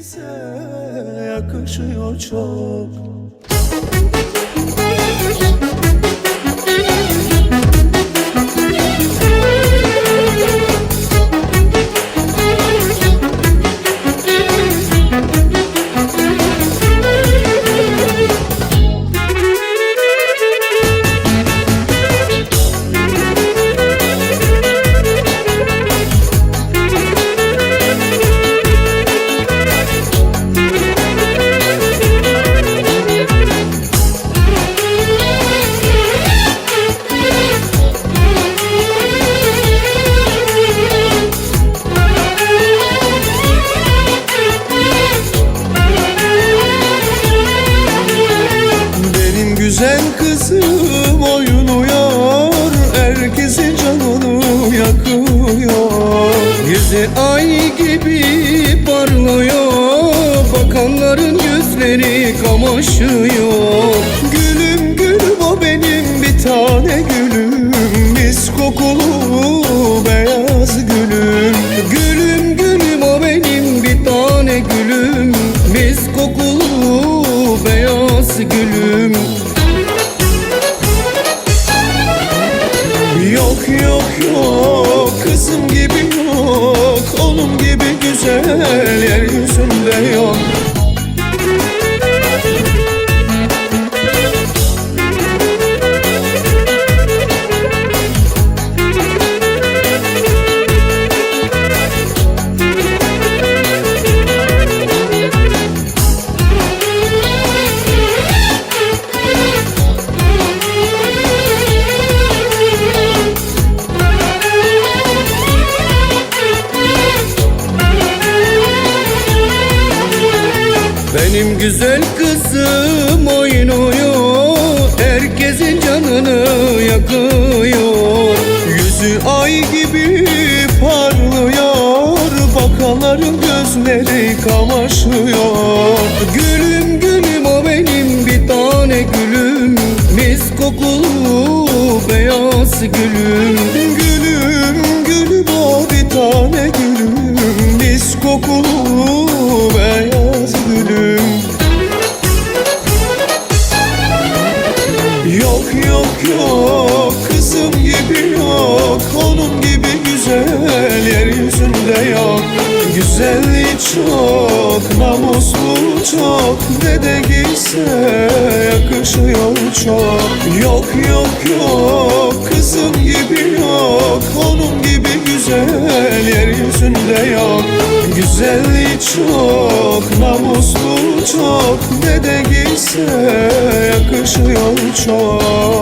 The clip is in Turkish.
giyse yakışıyor çok güzel kızım oynuyor Herkesin canını yakıyor. Yüzü ay gibi parlıyor Bakanların yüzleri kamaşıyor. Gülüm gülüm o benim bir tane gülüm. Mis kokulu beyaz gülüm. Gülüm gülüm o benim bir tane gülüm. Mis kokulu beyaz gülüm Onun gibi Benim güzel kızım oynuyor. Herkesin canını yakıyor. Yüzü ay gibi parlıyor. Bakanların gözleri kamaşıyor. Gülüm gülüm o benim bir tane gülüm. Mis kokulu beyaz Gülüm Yok yok yok. Kızım gibi yok. Onun gibi güzel yeryüzünde yok. Güzelliği çok, namuslu çok. Ne de giyse yakışıyor çok. Yok yok yok yeryüzünde yok. Güzelliği çok, namuslu çok. Ne de giyse yakışıyor çok